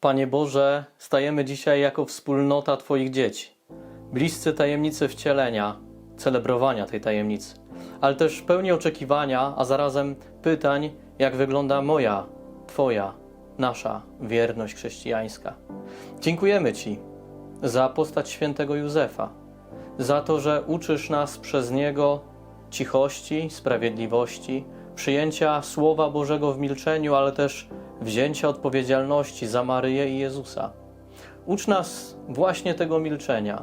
Panie Boże, stajemy dzisiaj jako wspólnota Twoich dzieci, bliscy tajemnicy wcielenia, celebrowania tej tajemnicy, ale też pełni oczekiwania, a zarazem pytań, jak wygląda moja, Twoja, nasza wierność chrześcijańska. Dziękujemy Ci za postać świętego Józefa, za to, że uczysz nas przez niego cichości, sprawiedliwości, przyjęcia Słowa Bożego w milczeniu, ale też wzięcia odpowiedzialności za Maryję i Jezusa. Ucz nas właśnie tego milczenia.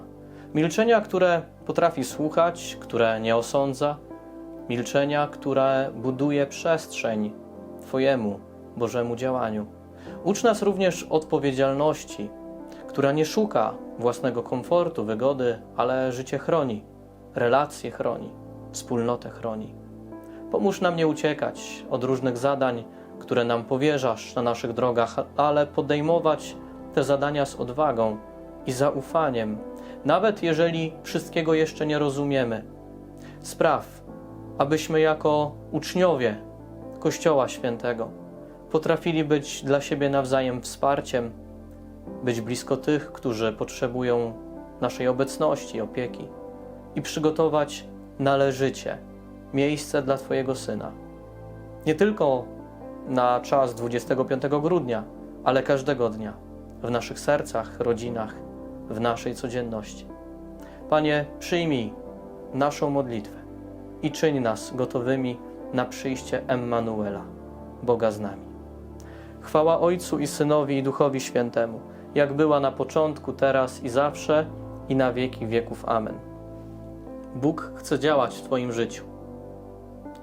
Milczenia, które potrafi słuchać, które nie osądza, milczenia, które buduje przestrzeń Twojemu Bożemu działaniu. Ucz nas również odpowiedzialności, która nie szuka własnego komfortu, wygody, ale życie chroni, relacje chroni, wspólnotę chroni. Pomóż nam nie uciekać od różnych zadań, które nam powierzasz na naszych drogach, ale podejmować te zadania z odwagą i zaufaniem, nawet jeżeli wszystkiego jeszcze nie rozumiemy. Spraw, abyśmy jako uczniowie Kościoła Świętego potrafili być dla siebie nawzajem wsparciem, być blisko tych, którzy potrzebują naszej obecności, opieki i przygotować należycie miejsce dla Twojego Syna. Nie tylko na czas 25 grudnia, ale każdego dnia w naszych sercach, rodzinach, w naszej codzienności. Panie, przyjmij naszą modlitwę i czyń nas gotowymi na przyjście Emmanuela, Boga z nami. Chwała Ojcu i Synowi i Duchowi Świętemu, jak była na początku, teraz i zawsze, i na wieki wieków. Amen. Bóg chce działać w Twoim życiu.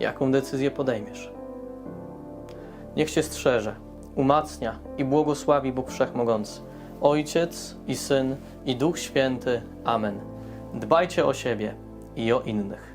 Jaką decyzję podejmiesz? Niech Cię strzeże, umacnia i błogosławi Bóg Wszechmogący, Ojciec i Syn i Duch Święty. Amen. Dbajcie o siebie i o innych.